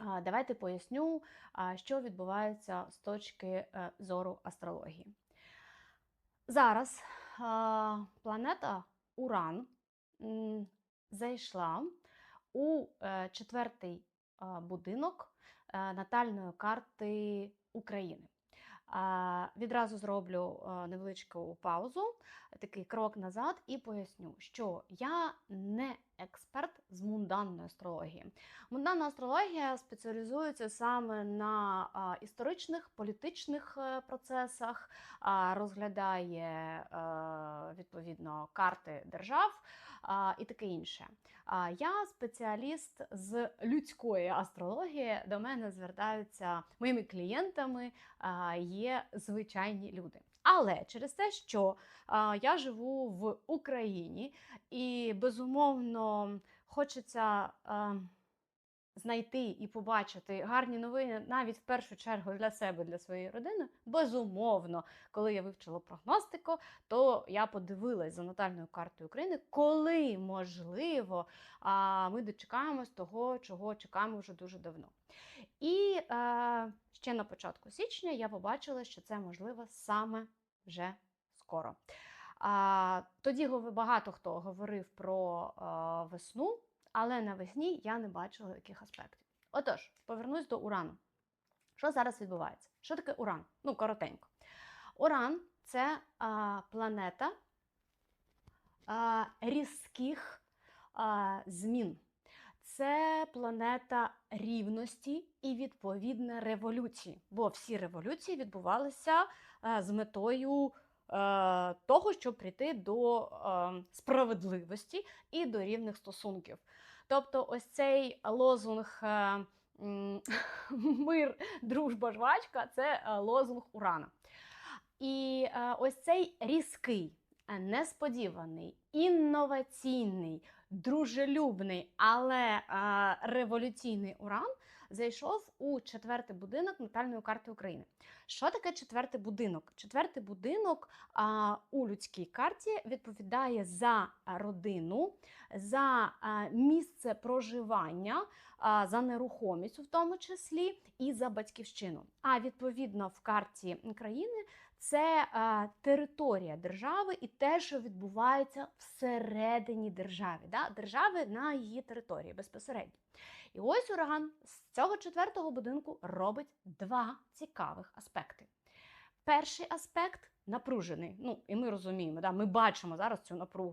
Давайте поясню, що відбувається з точки е, зору астрології. Зараз планета Уран зайшла у е, четвертий будинок е, натальної карти України. Відразу зроблю невеличку паузу, такий крок назад, і поясню, що я не експерт з мунданної астрології. Мунданна астрологія спеціалізується саме на історичних політичних е, процесах, розглядає е, відповідно карти держав а, і таке інше. А, я спеціаліст з людської астрології. До мене звертаються моїми клієнтами а, є звичайні люди. Але через те, що а, я живу в Україні і безумовно хочеться. а, знайти і побачити гарні новини навіть в першу чергу для себе, для своєї родини. Безумовно, коли я вивчила прогностику, то я подивилась за натальною картою України, коли можливо ми дочекаємось того, чого чекаємо вже дуже давно. І е, ще на початку січня я побачила, що це можливо саме вже скоро. А, тоді багато хто говорив про е, весну, але навесні я не бачила яких аспектів. Отож, повернусь до урану. Що зараз відбувається? Що таке уран? Ну, коротенько. Уран це а, планета а, різких а, змін. Це планета рівності і відповідно революції. Бо всі революції відбувалися е, з метою того, щоб прийти до е, справедливості і до рівних стосунків. Тобто, ось цей лозунг е, мир, дружба, жвачка це е, лозунг Урана. І е, ось цей різкий, е, несподіваний, інноваційний, дружелюбний, але е, революційний уран зайшов у четвертий будинок натальної карти України. Що таке четвертий будинок? Четвертий будинок у людській карті відповідає за родину, за а, місце проживання, за нерухомість в тому числі, і за батьківщину. А відповідно в карті країни це а, територія держави і те, що відбувається всередині держави, да? держави на її території безпосередньо. І ось ураган з цього четвертого будинку робить два цікавих аспекти. Перший аспект напружений. Ну, і ми розуміємо, да, ми бачимо зараз цю напругу.